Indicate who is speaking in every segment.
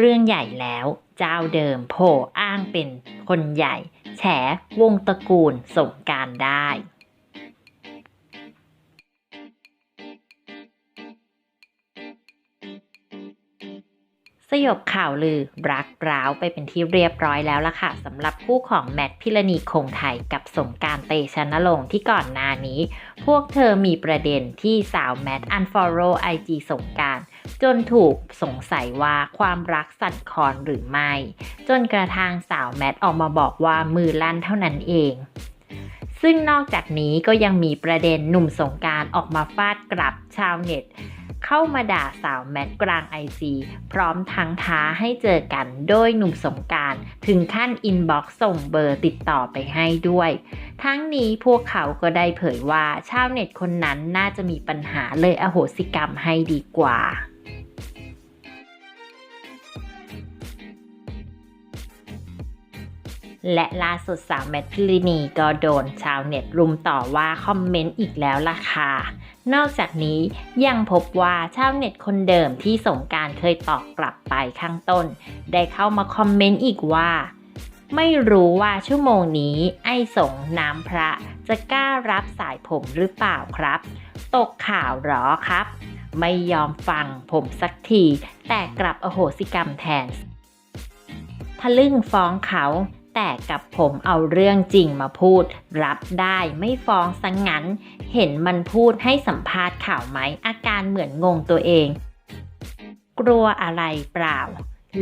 Speaker 1: เรื่องใหญ่แล้ว เจ้าเดิมโผล่อ้างเป็นคนใหญ่ แฉวงตระกูลสงการได้ สยบข่าวลือรักร้าวไปเป็นที่เรียบร้อยแล้วล่ะค่ะสำหรับคู่ของแมทพิรณีคงไทยกับสงการเตชะนรงค์ที่ก่อนหน้านี้ พวกเธอมีประเด็นที่สาวแมท unfollow IG สงการจนถูกสงสัยว่าความรักสั่นคลอนหรือไม่ จนกระทั่งสาวแมทออกมาบอกว่ามือลั่นเท่านั้นเองซึ่งนอกจากนี้ก็ยังมีประเด็นหนุ่มสงการออกมาฟาดกลับชาวเน็ต เข้ามาด่าสาวแมทกลางไอซีพร้อมทั้งท้าให้เจอกันโดยหนุ่มสงการถึงขั้นอินบ็อกซ์ส่งเบอร์ติดต่อไปให้ด้วย ทั้งนี้พวกเขาก็ได้เผยว่าชาวเน็ตคนนั้นน่าจะมีปัญหาเลยอโหสิกรรมให้ดีกว่า และล่าสุดสาวแมทพิลินีก็โดนชาวเน็ตรุมต่อว่าคอมเมนต์อีกแล้วล่ะค่ะ นอกจากนี้ยังพบว่าชาวเน็ตคนเดิมที่สงการเคยตอบกลับไปข้างต้น ได้เข้ามาคอมเมนต์อีกว่าไม่รู้ว่าชั่วโมงนี้ไอ้สงน้ำพระ จะกล้ารับสายผมหรือเปล่าครับ ตกข่าวหรอครับ ไม่ยอมฟังผมสักที แต่กลับอโหสิกรรมแทน ทะลึ่งฟ้องเขา แต่กับผมเอาเรื่องจริงมาพูด รับได้ไม่ฟ้องสังงั้น เห็นมันพูดให้สัมภาษณ์ข่าวไหม อาการเหมือนงงตัวเอง กลัวอะไรเปล่า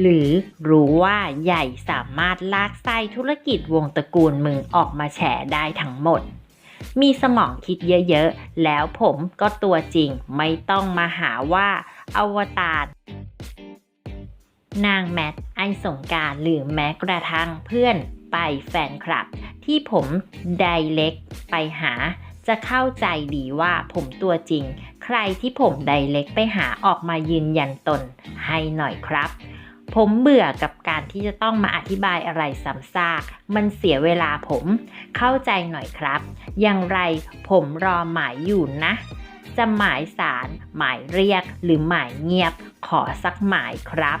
Speaker 1: หรือรู้ว่าใหญ่สามารถลากไส้ธุรกิจวงตระกูลมึงออกมาแฉได้ทั้งหมด มีสมองคิดเยอะ ๆ แล้วผมก็ตัวจริงไม่ต้องมาหาว่าอวตาร นางแมทไอสงการหรือแม้กระทั่งเพื่อนไปแฟนคลับ ที่ผมไดเล็กไปหา จะเข้าใจดีว่าผมตัวจริง ใครที่ผมไดเล็กไปหาออกมายืนยันตนให้หน่อยครับผมเบื่อกับการที่จะต้องมาอธิบายอะไรซ้ำซาก มันเสียเวลาผม เข้าใจหน่อยครับ อย่างไรผมรอหมายอยู่นะ จะหมายสาร หมายเรียก หรือหมายเงียบ ขอสักหมายครับ